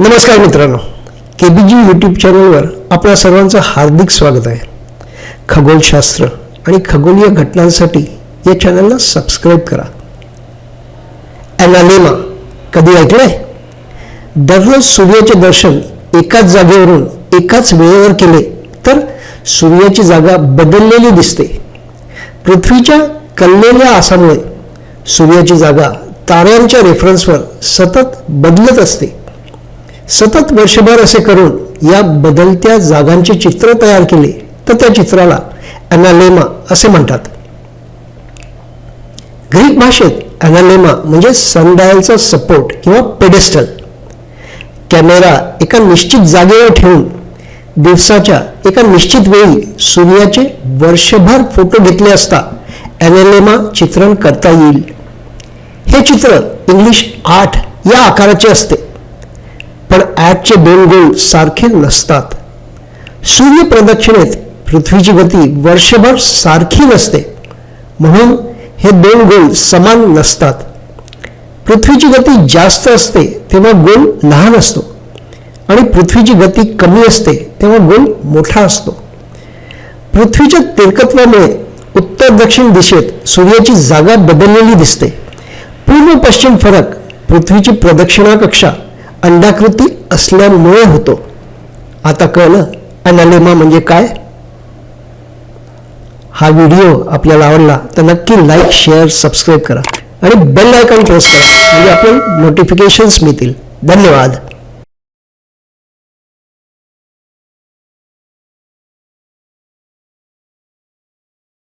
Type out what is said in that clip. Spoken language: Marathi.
नमस्कार मित्रांनो. के बी जी यूट्यूब चॅनलवर आपल्या सर्वांचं हार्दिक स्वागत आहे. खगोलशास्त्र आणि खगोलीय घटनांसाठी या चॅनलला सबस्क्राईब करा. ॲनालेमा कधी ऐकलंय? दररोज सूर्याचे दर्शन एकाच जागेवरून एकाच वेळेवर केले तर सूर्याची जागा बदललेली दिसते. पृथ्वीच्या कललेल्या आसामुळे सूर्याची जागा ताऱ्यांच्या रेफरन्सवर सतत बदलत असते. सतत वर्षभर असे करून या बदलत्या जागांचे चित्र तयार केले तर त्या चित्राला अनालेमा असे म्हणतात. ग्रीक भाषेत अनालेमा म्हणजे सनडायलचा सपोर्ट किंवा पेडेस्टल कॅमेरा एका निश्चित जागेवर ठेवून दिवसाच्या एका निश्चित वेळी सूर्याचे वर्षभर फोटो घेतले असता अॅनालेमा चित्रण करता येईल. हे चित्र इंग्लिश आठ या आकाराचे असते. पण ॲटचे दोन गोल सारखे नसतात. सूर्यप्रदक्षिणेत पृथ्वीची गती वर्षभर सारखी नसते. म्हणून हे दोन गोल समान नसतात. पृथ्वीची गती जास्त असते तेव्हा गोल लहान असतो. आणि पृथ्वीची गती कमी असते तेव्हा गोल मोठा असतो. पृथ्वीच्या तिरकत्वामुळे उत्तर दक्षिण दिशेत सूर्याची जागा बदललेली दिसते. पूर्व पश्चिम फरक पृथ्वीची प्रदक्षिणा कक्षा अंडाकृती असल्यामुळे होतो. आता कळलं अनालेमा म्हणजे काय? हा व्हिडिओ आपल्याला आवडला तर नक्की लाईक शेअर सबस्क्राईब करा. आणि बेल आयकॉन प्रेस करा. म्हणजे आपल्याला नोटिफिकेशन्स मिळतील. धन्यवाद.